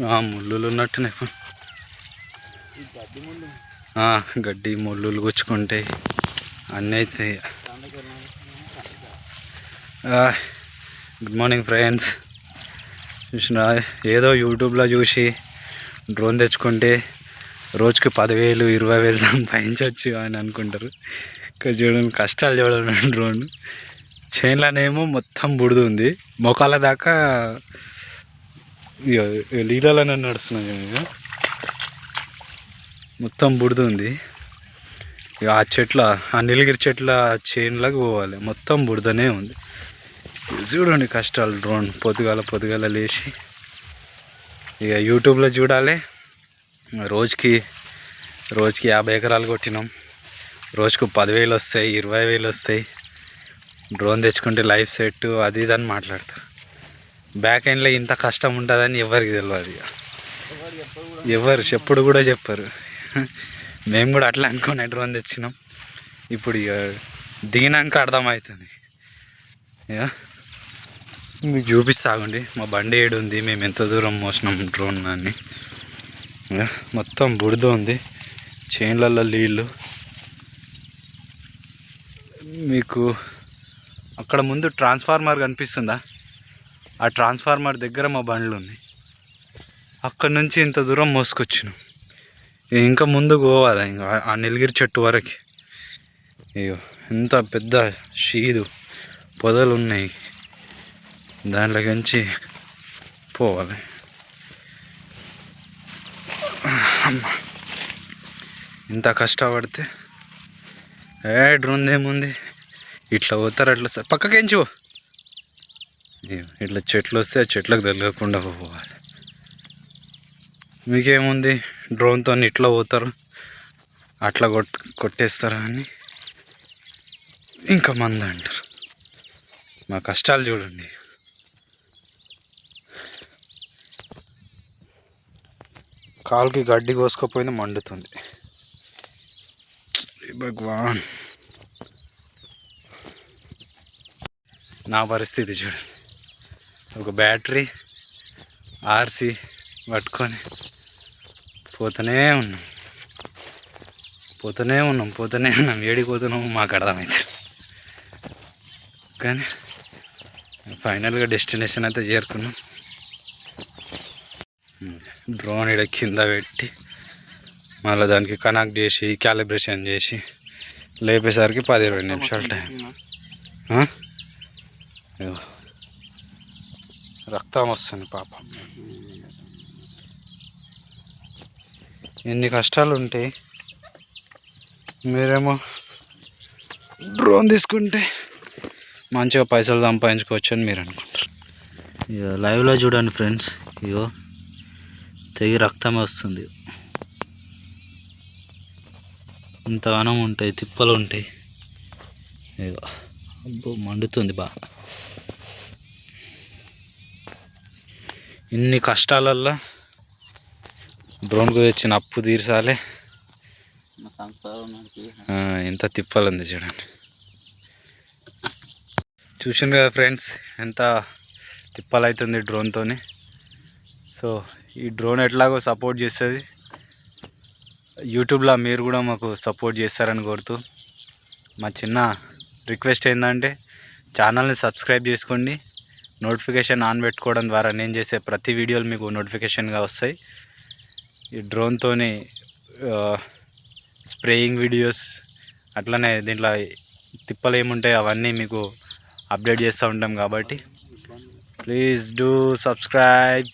ఆ, ముళ్ళులు ఉన్నట్టున్నాయి. గడ్డి ముందు ఆ, ముళ్ళులు గుచ్చుకుంటాయి అన్నీ అవుతాయి. గుడ్ మార్నింగ్ ఫ్రెండ్స్ చూసినా ఏదో యూట్యూబ్లో చూసి డ్రోన్ తెచ్చుకుంటే రోజుకి పదివేలు ఇరవై వేలు సంపాదించవచ్చు అని అనుకుంటారు. ఇక్కడ చూడండి కష్టాలు చూడండి డ్రోన్. చేన్లనేమో మొత్తం బుడిది ఉంది మొక్కల దాకా నీళ్ళలోనే నడుస్తున్నాయి చూడండి. మొత్తం బుడిద ఉంది. ఇక ఆ చెట్ల ఆ నీలగిరి చెట్ల చేన్లకు పోవాలి. మొత్తం బుడిదనే ఉంది. చూడండి కష్టాలు డ్రోన్ పొద్దుగాల పొద్దుగాల లేచి. ఇక యూట్యూబ్లో చూడాలి. రోజుకి రోజుకి యాభై ఎకరాలు కొట్టినాం. రోజుకు పదివేలు వస్తాయి ఇరవై వేలు వస్తాయి. డ్రోన్ తెచ్చుకుంటే లైఫ్ సెట్ అది ఇది అని మాట్లాడతారు బ్యాక్ ఎండ్లో ఇంత కష్టం ఉంటుందని ఎవరికి తెలియదు ఇక ఎవరు చెప్పుడు కూడా చెప్పరు. మేము కూడా అట్లా అనుకుని డ్రోన్ తెచ్చినాం. ఇప్పుడు ఇక దిగినాక అర్థమవుతుంది ఇక మీకు చూపిస్తాగండి. మా బండి ఏడు ఉంది మేము ఎంత దూరం మోసినాం డ్రోన్ అని. ఇక మొత్తం బుడిద ఉంది. చేన్లలో నీళ్ళు మీకు అక్కడ ముందు ట్రాన్స్ఫార్మర్ కనిపిస్తుందా? ఆ ట్రాన్స్ఫార్మర్ దగ్గర మా బండ్లు ఉన్నాయి అక్కడ నుంచి ఇంత దూరం మోసుకొచ్చినాం. ఇంకా ముందుకు పోవాలి ఇంకా ఆ- ఆ నీలగిరి చెట్టు వరకు. అయ్యో ఎంత పెద్ద షీదు పొదలు ఉన్నాయి దాంట్లోకించి పోవాలి. ఇంత కష్టపడితే ఏ డ్రోన్ ఏముంది? ఇట్లా పోతారు అట్లా వస్తారు పక్కకించు ఇట్లా చెట్లు వస్తే ఆ చెట్లకు తగలకుండా పోవాలి. మీకేముంది? డ్రోన్తో ఇట్లా పోతారు అట్లా కొట్ కొట్టేస్తారా అని. ఇంకా మంది అంటారు. మా కష్టాలు చూడండి. కాలుకి గడ్డి కోసుకపోయినా మండుతుంది. భగవాన్. నా పరిస్థితి చూడండి. ఒక బ్యాటరీ ఆర్సి పట్టుకొని పోతూనే ఉన్నాం. పోతూనే ఉన్నాం పోతూనే ఉన్నాం. ఏడికి మాకు అర్థమైంది. కానీ ఫైనల్గా డెస్టినేషన్ అయితే చేరుకున్నాం. డ్రోన్ ఇక్కడ కింద పెట్టి మళ్ళీ దానికి కనెక్ట్ చేసి క్యాలిబ్రేషన్ చేసి లేపేసరికి పది ఇరవై నిమిషాలు టైం. రక్తం వస్తుంది పాపం. ఎన్ని కష్టాలు ఉంటాయి మీరేమో డ్రోన్ తీసుకుంటే మంచిగా పైసలు సంపాదించుకోవచ్చు అని మీరు అనుకుంటారు. ఇక లైవ్లో చూడండి ఫ్రెండ్స్ ఇగో తెగి రక్తం వస్తుంది. ఇంతగానం ఉంటాయి తిప్పలు ఉంటాయి. ఇగో అబ్బో మండుతుంది బాగా ఇన్ని కష్టాలల్లో డ్రోన్కు తెచ్చిన అప్పు తీర్చాలి. ఎంత తిప్పలు ఉంది చూడండి. చూసాను కదా ఫ్రెండ్స్ ఎంత తిప్పలు అవుతుంది డ్రోన్తో సో ఈ డ్రోన్ ఎట్లాగో సపోర్ట్ చేస్తుంది. యూట్యూబ్లో మీరు కూడా మాకు సపోర్ట్ చేస్తారని కోరుతూ మా చిన్న రిక్వెస్ట్ ఏంటంటే ఛానల్ని సబ్స్క్రైబ్ చేసుకోండి. నోటిఫికేషన్ ఆన్ పెట్టుకోవడం ద్వారా నేను చేసే ప్రతి వీడియోలు మీకు నోటిఫికేషన్గా వస్తాయి. ఈ డ్రోన్తోని స్ప్రేయింగ్ వీడియోస్ అట్లనే దీంట్లో తిప్పలు ఏముంటాయి అవన్నీ మీకు అప్డేట్ చేస్తూ ఉంటాం కాబట్టి ప్లీజ్ డూ సబ్స్క్రైబ్.